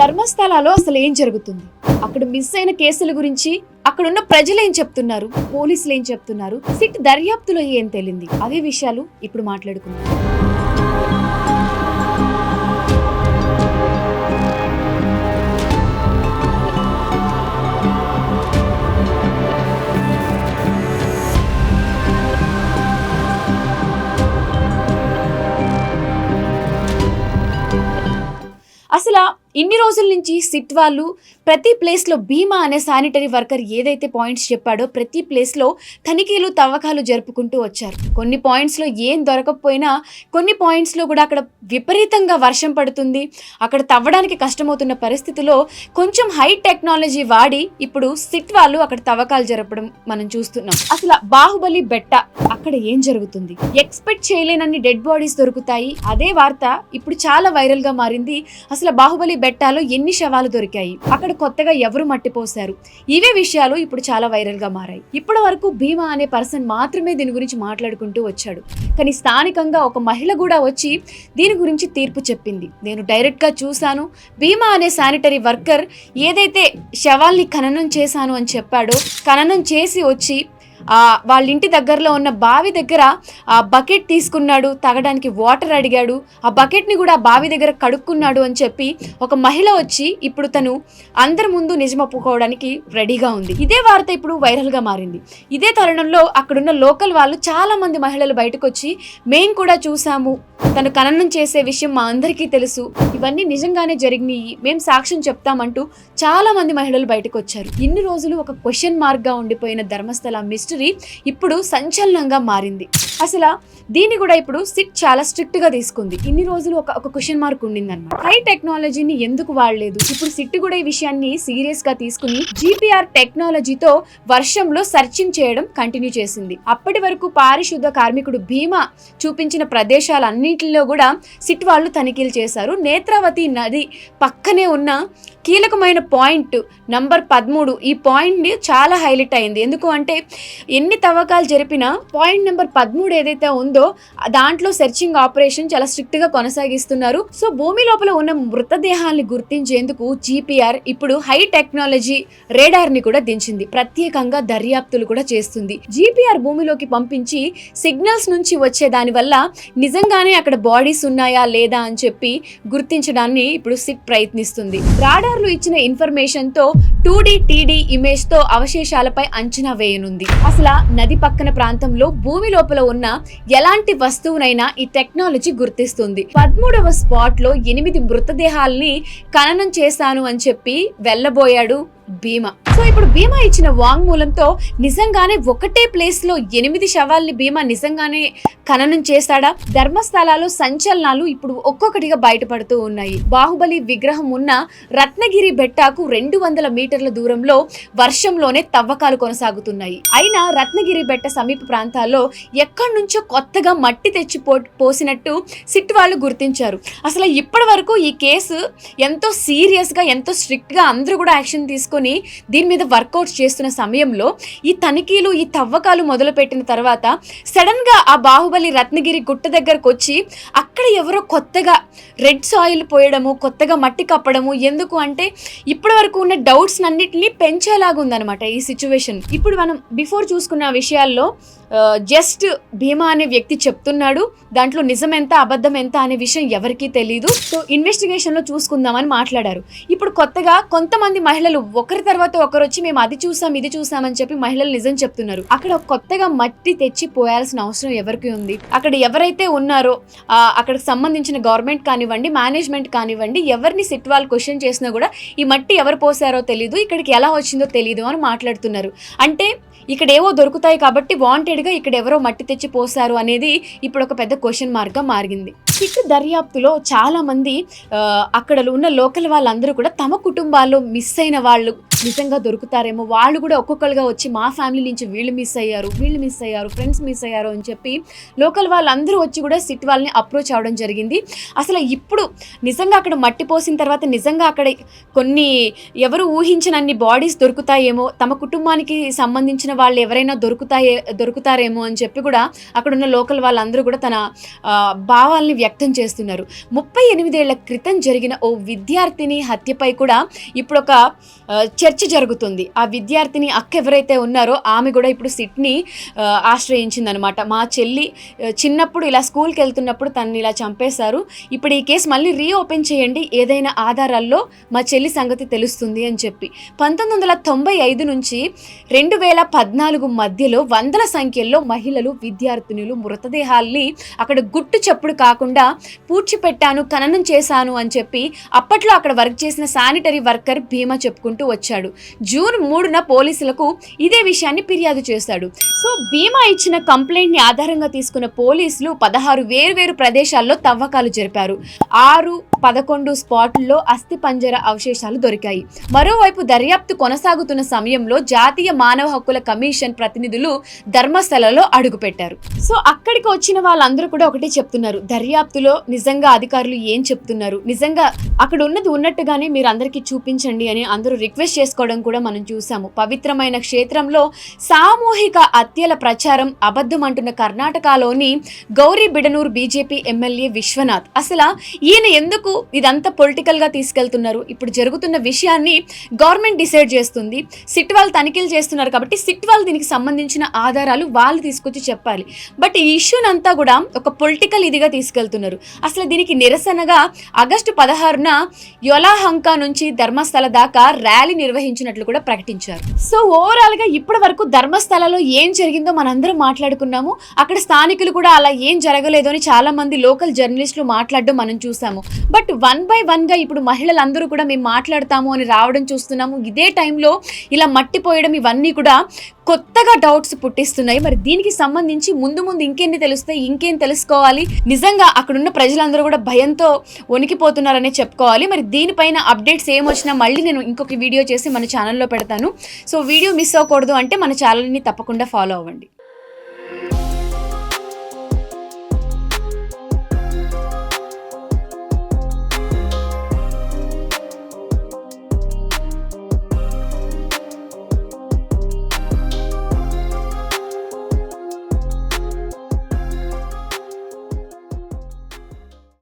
ధర్మస్థలాలో అసలు ఏం జరుగుతుంది? అక్కడ మిస్ అయిన కేసుల గురించి అక్కడున్న ప్రజలు ఏం చెప్తున్నారు? పోలీసులు ఏం చెప్తున్నారు? సిట్ దర్యాప్తులో ఏం తేలింది? అవే విషయాలు ఇప్పుడు మాట్లాడుకుందాం. అసలు ఇన్ని రోజుల నుంచి సిట్ వాళ్ళు ప్రతి ప్లేస్లో భీమా అనే శానిటరీ వర్కర్ ఏదైతే పాయింట్స్ చెప్పాడో ప్రతి ప్లేస్లో తనిఖీలు తవ్వకాలు జరుపుకుంటూ వచ్చారు. కొన్ని పాయింట్స్లో ఏం దొరకకపోయినా కొన్ని పాయింట్స్లో కూడా అక్కడ విపరీతంగా వర్షం పడుతుంది. అక్కడ తవ్వడానికి కష్టమవుతున్న పరిస్థితిలో కొంచెం హై టెక్నాలజీ వాడి ఇప్పుడు సిట్ వాళ్ళు అక్కడ తవ్వకాలు జరపడం మనం చూస్తున్నాం. అసలు బాహుబలి బెట్ట అక్కడ ఏం జరుగుతుంది? ఎక్స్పెక్ట్ చేయలేనన్ని డెడ్ బాడీస్ దొరుకుతాయి. అదే వార్త ఇప్పుడు చాలా వైరల్గా మారింది. అసలు బాహుబలి బెట్టాలో ఎన్ని శవాలు దొరికాయి? అక్కడ కొత్తగా ఎవరు మట్టిపోశారు ఇవే విషయాలు ఇప్పుడు చాలా వైరల్గా మారాయి. ఇప్పటి వరకు భీమా అనే పర్సన్ మాత్రమే దీని గురించి మాట్లాడుకుంటూ వచ్చాడు. కానీ స్థానికంగా ఒక మహిళ కూడా వచ్చి దీని గురించి తీర్పు చెప్పింది. నేను డైరెక్ట్గా చూశాను. భీమా అనే శానిటరీ వర్కర్ ఏదైతే శవాల్ని ఖననం చేశాను అని చెప్పాడో ఖననం చేసి వచ్చి వాళ్ళ ఇంటి దగ్గరలో ఉన్న బావి దగ్గర ఆ బకెట్ తీసుకున్నాడు తాగడానికి వాటర్ అడిగాడు. ఆ బకెట్ని కూడా బావి దగ్గర కడుక్కున్నాడు అని చెప్పి ఒక మహిళ వచ్చి ఇప్పుడు తను అందరి ముందు నిజం ఒప్పుకోవడానికి రెడీగా ఉంది. ఇదే వార్త ఇప్పుడు వైరల్గా మారింది. ఇదే తరుణంలో అక్కడున్న లోకల్ వాళ్ళు చాలామంది మహిళలు బయటకు వచ్చి మేము కూడా చూసాము తను ఖననం చేసే విషయం మా అందరికీ తెలుసు. ఇవన్నీ నిజంగానే జరిగినాయి. మేము సాక్ష్యం చెప్తామంటూ చాలామంది మహిళలు బయటకు వచ్చారు ఇన్ని రోజులు ఒక క్వశ్చన్ మార్క్గా ఉండిపోయిన ధర్మస్థల మిస్టరీ ఇప్పుడు సంచలనంగా మారింది. అసలు దీన్ని కూడా ఇప్పుడు సిట్ చాలా స్ట్రిక్ట్గా తీసుకుంది. ఇన్ని రోజులు ఒక ఒక క్వశ్చన్ మార్క్ ఉండింది అనమాట హై టెక్నాలజీని ఎందుకు వాడలేదు? ఇప్పుడు సిట్ కూడా ఈ విషయాన్ని సీరియస్గా తీసుకుని జీపీఆర్ టెక్నాలజీతో వర్షంలో సర్చింగ్ చేయడం కంటిన్యూ చేసింది. అప్పటి వరకు పారిశుద్ధ కార్మికుడు భీమా చూపించిన ప్రదేశాలన్నింటిలో కూడా సిట్ వాళ్ళు తనిఖీలు చేశారు. నేత్రావతి నది పక్కనే ఉన్న కీలకమైన పాయింట్ నంబర్ పదమూడు. ఈ పాయింట్ చాలా హైలైట్ అయింది. ఎందుకు అంటే ఎన్ని తవ్వకాలు జరిపినా పాయింట్ నెంబర్ పదమూడు ఏదైతే ఉందో దాంట్లో సెర్చింగ్ ఆపరేషన్ చాలా స్ట్రిక్ట్గా కొనసాగిస్తున్నారు. సో భూమి లోపల ఉన్న మృతదేహాల్ని గుర్తించేందుకు జీపీఆర్ ఇప్పుడు హై టెక్నాలజీ రేడార్ని కూడా దించింది. ప్రత్యేకంగా దర్యాప్తులు కూడా చేస్తుంది. జీపీఆర్ భూమిలోకి పంపించి సిగ్నల్స్ నుంచి వచ్చే దాని వల్ల నిజంగానే అక్కడ బాడీస్ ఉన్నాయా లేదా అని చెప్పి గుర్తించడాన్ని ఇప్పుడు సిట్ ప్రయత్నిస్తుంది. రాడార్లు ఇచ్చిన ఇన్ఫర్మేషన్తో టూ డి టీడీ ఇమేజ్తో అవశేషాలపై అంచనా వేయనుంది. అసలు నది పక్కన ప్రాంతంలో భూమి లోపల ఉన్న ఎలాంటి వస్తువునైనా ఈ టెక్నాలజీ గుర్తిస్తుంది. పదమూడవ స్పాట్లో ఎనిమిది మృతదేహాల్ని ఖననం చేశాను అని చెప్పి వెళ్ళబోయాడు. భీమా సో ఇప్పుడు భీమా ఇచ్చిన వాంగ్మూలంతో నిజంగానే ఒకటే ప్లేస్లో ఎనిమిది శవాల్ని భీమా నిజంగానే ఖననం చేశాడా ధర్మస్థలాలు సంచలనాలు ఇప్పుడు ఒక్కొక్కటిగా బయటపడుతూ ఉన్నాయి. బాహుబలి విగ్రహం ఉన్న రత్నగిరి బెట్టాకు రెండు వందల మీటర్ల దూరంలో వర్షంలోనే తవ్వకాలు కొనసాగుతున్నాయి. అయినా రత్నగిరి బెట్ట సమీప ప్రాంతాల్లో ఎక్కడి నుంచో కొత్తగా మట్టి తెచ్చి పో పోసినట్టు సిట్ వాళ్ళు గుర్తించారు. అసలు ఇప్పటి వరకు ఈ కేసు ఎంతో సీరియస్గా ఎంతో స్ట్రిక్ట్గా అందరూ కూడా యాక్షన్ తీసుకొని దీని మీద వర్కౌట్ చేస్తున్న సమయంలో ఈ తనిఖీలు ఈ తవ్వకాలు మొదలుపెట్టిన తర్వాత సడన్గా ఆ బాహుబలి రత్నగిరి గుట్ట దగ్గరకు వచ్చి అక్కడ ఎవరో కొత్తగా రెడ్ సాయిల్ పోయడము కొత్తగా మట్టి కప్పడము ఎందుకు అంటే ఇప్పటి వరకు ఉన్న డౌట్స్ అన్నిటిని పెంచేలాగా ఉందన్నమాట ఈ సిచ్యువేషన్. ఇప్పుడు మనం బిఫోర్ చూసుకున్న విషయాల్లో జస్ట్ భీమా అనే వ్యక్తి చెప్తున్నాడు దాంట్లో నిజం ఎంత అబద్ధం ఎంత అనే విషయం ఎవరికీ తెలియదు సో ఇన్వెస్టిగేషన్లో చూసుకుందామని మాట్లాడారు. ఇప్పుడు కొత్తగా కొంతమంది మహిళలు ఒకరి తర్వాత ఒకరు వచ్చి మేము అది చూసాం ఇది చూసామని చెప్పి మహిళలు నిజం చెప్తున్నారు. అక్కడ కొత్తగా మట్టి తెచ్చి పోయాల్సిన అవసరం ఎవరికి ఉంది? అక్కడ ఎవరైతే ఉన్నారో అక్కడికి సంబంధించిన గవర్నమెంట్ కానివ్వండి మేనేజ్మెంట్ కానివ్వండి ఎవరిని సిట్ వాళ్ళు క్వశ్చన్ చేసినా కూడా ఈ మట్టి ఎవరు పోసారో తెలియదు ఇక్కడికి ఎలా వచ్చిందో తెలియదు అని మాట్లాడుతున్నారు. అంటే ఇక్కడ ఏవో దొరుకుతాయి కాబట్టి వాంటెడ్గా ఇక్కడ ఎవరో మట్టి తెచ్చి పోసారు అనేది ఇప్పుడు ఒక పెద్ద క్వశ్చన్ మార్క్గా మారింది. సిట్ దర్యాప్తులో చాలామంది అక్కడ ఉన్న లోకల్ వాళ్ళందరూ కూడా తమ కుటుంబాల్లో మిస్ అయిన వాళ్ళు నిజంగా దొరుకుతారేమో. వాళ్ళు కూడా ఒక్కొక్కరుగా వచ్చి మా ఫ్యామిలీ నుంచి వీళ్ళు మిస్ అయ్యారు వీళ్ళు మిస్ అయ్యారు ఫ్రెండ్స్ మిస్ అయ్యారు అని చెప్పి లోకల్ వాళ్ళందరూ వచ్చి కూడా సిట్ వాళ్ళని అప్రోచ్ అవ్వడం జరిగింది. అసలు ఇప్పుడు నిజంగా అక్కడ మట్టి పోసిన తర్వాత నిజంగా అక్కడ కొన్ని ఎవరు ఊహించినన్ని బాడీస్ దొరుకుతాయేమో తమ కుటుంబానికి సంబంధించిన వాళ్ళు ఎవరైనా దొరుకుతాయే దొరుకుతారేమో అని చెప్పి కూడా అక్కడ ఉన్న లోకల్ వాళ్ళందరూ కూడా తన భావాల్ని వ్యక్తం చేస్తున్నారు. ముప్పై ఎనిమిదేళ్ళ క్రితం జరిగిన ఓ విద్యార్థిని హత్యపై కూడా ఇప్పుడు ఒక చర్చ జరుగుతుంది. ఆ విద్యార్థిని అక్క ఎవరైతే ఉన్నారో ఆమె కూడా ఇప్పుడు సిట్ని ఆశ్రయించిందనమాట. మా చెల్లి చిన్నప్పుడు ఇలా స్కూల్కి వెళ్తున్నప్పుడు తనని ఇలా చంపేశారు. ఇప్పుడు ఈ కేసు మళ్ళీ రీఓపెన్ చేయండి. ఏదైనా ఆధారాల్లో మా చెల్లి సంగతి తెలుస్తుంది అని చెప్పి. పంతొమ్మిది వందల తొంభై ఐదు నుంచి రెండు వేల పద్నాలుగు మధ్యలో వందల సంఖ్యలో మహిళలు విద్యార్థినులు మృతదేహాల్ని అక్కడ గుట్టు చప్పుడు కాకుండా పూడ్చిపెట్టాను ఖననం చేశాను అని చెప్పి అప్పట్లో అక్కడ వర్క్ చేసిన శానిటరీ వర్కర్ భీమా చెప్పుకుంటూ వచ్చాడు. జూన్ మూడున పోలీసులకు ఇదే విషయాన్ని ఫిర్యాదు చేశాడు. సో భీమా ఇచ్చిన కంప్లైంట్ని ఆధారంగా తీసుకున్న పోలీసులు పదహారు వేరువేరు ప్రదేశాల్లో తవ్వకాలు జరిపారు. ఆరు పదకొండు స్పాట్లలో అస్థి పంజర అవశేషాలు దొరికాయి. మరోవైపు దర్యాప్తు కొనసాగుతున్న సమయంలో జాతీయ మానవ హక్కుల కమిషన్ ప్రతినిధులు ధర్మస్థలలో అడుగుపెట్టారు. సో అక్కడికి వచ్చిన వాళ్ళందరూ కూడా ఒకటే చెప్తున్నారు. దర్యాప్తులో నిజంగా అధికారులు ఏం చెప్తున్నారు? నిజంగా అక్కడ ఉన్నది ఉన్నట్టుగానే మీరు అందరికీ చూపించండి అని అందరూ రిక్వెస్ట్ రిక్వెస్ట్ చేసుకోవడం కూడా మనం చూసాము. పవిత్రమైన క్షేత్రంలో సామూహిక హత్యల ప్రచారం అబద్ధం అంటున్న కర్ణాటకలోని Gauribidanur BJP MLA Vishwanath. అసలు ఈయన ఎందుకు ఇదంతా పొలిటికల్గా తీసుకెళ్తున్నారు? ఇప్పుడు జరుగుతున్న విషయాన్ని గవర్నమెంట్ డిసైడ్ చేస్తుంది. సిట్ వాళ్ళు తనిఖీలు చేస్తున్నారు కాబట్టి సిట్ వాళ్ళు దీనికి సంబంధించిన ఆధారాలు వాళ్ళు తీసుకొచ్చి చెప్పాలి. బట్ ఈ ఇష్యూనంతా కూడా ఒక పొలిటికల్ ఇదిగా తీసుకెళ్తున్నారు. అసలు దీనికి నిరసనగా ఆగస్టు పదహారున యొలాహంక నుంచి ధర్మస్థల దాకా ర్యాలీ ర్యాలీ నిర్వహించినట్లు కూడా ప్రకటించారు. సో ఓవరాల్గా ఇప్పటి వరకు ధర్మస్థలలో ఏం జరిగిందో మనందరం మాట్లాడుకున్నాము. అక్కడ స్థానికులు కూడా అలా ఏం జరగలేదు అని చాలా మంది లోకల్ జర్నలిస్టులు మాట్లాడడం మనం చూసాము. బట్ వన్ బై వన్గా ఇప్పుడు మహిళలందరూ కూడా మేము మాట్లాడతాము అని రావడం చూస్తున్నాము. ఇదే టైంలో ఇలా మట్టిపోయడం ఇవన్నీ కూడా కొత్తగా డౌట్స్ పుట్టిస్తున్నాయి. మరి దీనికి సంబంధించి ముందు ముందు ఇంకెన్ని తెలుస్తాయి? ఇంకేం తెలుసుకోవాలి? నిజంగా అక్కడున్న ప్రజలందరూ కూడా భయంతో వణికిపోతున్నారనే చెప్పుకోవాలి. మరి దీనిపైన అప్డేట్స్ ఏమొచ్చినా మళ్ళీ నేను ఇంకొక వీడియో చేసి మన ఛానల్లో పెడతాను. సో వీడియో మిస్ అవ్వకూడదు అంటే మన ఛానల్ని తప్పకుండా ఫాలో అవ్వండి.